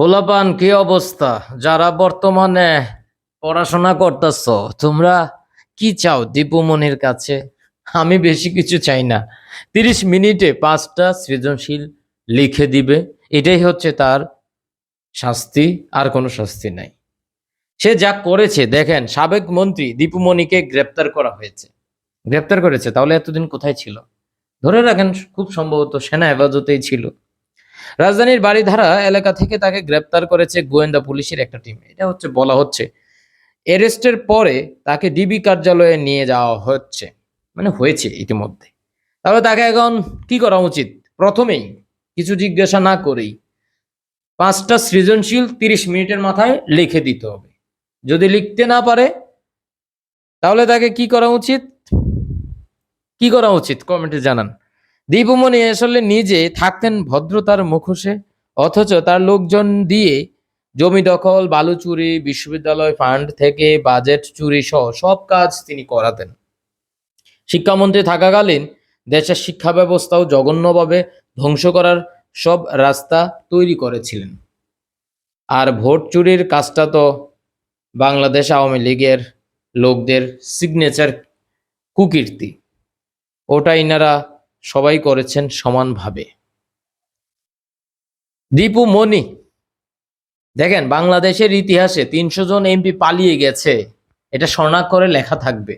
পোলাপান, কি অবস্থা? যারা বর্তমানে পড়াশোনা করতেছ, তোমরা কি চাও দীপুমনির কাছে? আমি বেশি কিছু চাই না। তিরিশ মিনিটে পাঁচটা সৃজনশীল লিখে দিবে। এটাই হচ্ছে তার শাস্তি, আর কোনো শাস্তি নাই। সে যা করেছে, দেখেন, সাবেক মন্ত্রী দীপুমণিকে গ্রেপ্তার করা হয়েছে। গ্রেপ্তার করেছে, তাহলে এতদিন কোথায় ছিল? ধরে রাখেন, খুব সম্ভবত সেনা হেফাজতেই ছিল। রাজধানীর বাড়িধারা এলাকা থেকে তাকে গ্রেপ্তার করেছে গোয়েন্দা পুলিশের একটা টিম। এটা হচ্ছে, বলা হচ্ছে, অ্যারেস্টের পরে তাকে ডিবি কার্যালয়ে নিয়ে যাওয়া হচ্ছে। মানে হয়েছে ইতিমধ্যে। তাহলে তাকে এখন কি করা উচিত? প্রথমেই কিছু জিজ্ঞাসা না করেই পাঁচটা সৃজনশীল তিরিশ মিনিটের মাথায় লিখে দিতে হবে। যদি লিখতে না পারে, তাহলে তাকে কি করা উচিত? কি করা উচিত? কমেন্টে জানান। দীপমণি আসলে নিজে থাকতেন ভদ্রতার মুখোশে, অথচ তার লোকজন দিয়ে জমি দখল, বালু চুরি, বিশ্ববিদ্যালয় ফান্ড থেকে বাজেট চুরি সহ সব কাজ তিনি করাতেন। শিক্ষামন্ত্রী থাকাকালীন দেশের শিক্ষা ব্যবস্থাও জঘন্যভাবে ধ্বংস করার সব রাস্তা তৈরি করেছিলেন। আর ভোট চুরির কাজটা তো বাংলাদেশ আওয়ামী লীগের লোকদের সিগনেচার কুকীর্তি। ওটা ইনারা সবাই করেছেন সমানভাবে। দীপু মনি, দেখেন বাংলাদেশের ইতিহাসে তিনশো জন এমপি পালিয়ে গেছে, এটা স্বর্ণাক্ষরে লেখা থাকবে।